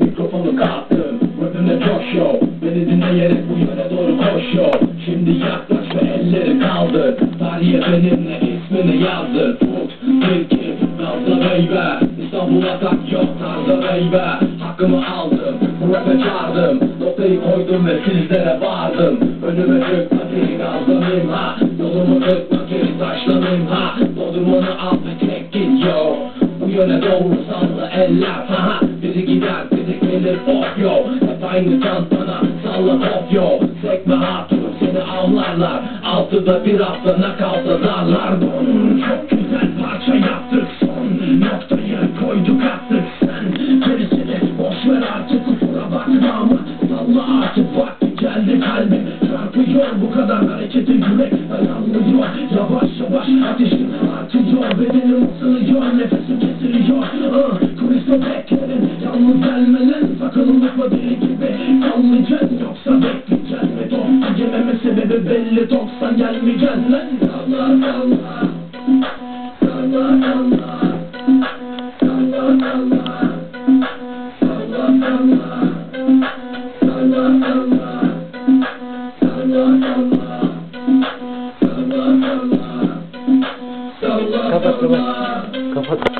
Mikrofonu kaptım, webimde çok show Beni dinleyelim kaldır Tarihe benimle ismini yazdır Tut, tilki, nazla beybe. İstanbul'a tak yok tarzda beybe. Hakkımı aldım, bu rap'e çağırdım. Noktayı koydum ve sizlere vardım Önüme çıkma ki gazlanayım ha Yolumu tutma ki taşlanayım ha Dondurmanı al ve tek git yo. Bu yöne doğru salla eller ha Biri gider biri gelir of yo. Hep aynı tantana salla of yo. Sekme hatun seni avlarlar Altıda bir hafta nakalta darlar Don çok güzel parça yaptık son. Noktayı koyduk attık sen. Gerisini boş ver artık. Kusura bakma ama Salla artık vakti geldi kalbim Çarpıyor bu kadar hareketi yürek. Dayanmıyor Yavaş yavaş ateşin artıyor. Bedenim ısınıyor. Nefesim kesiliyor. Ah, Kuliste beklerim. Yalnız gelmelen Sakın unutma deli gibi. Kalmayacaksın Yoksa yememe sebebi belli toksan gelmeyeceksin lan Allah Allah Allah Allah Allah Allah Allah Allah Allah Allah Allah Allah Allah Allah Kapat kapat kapat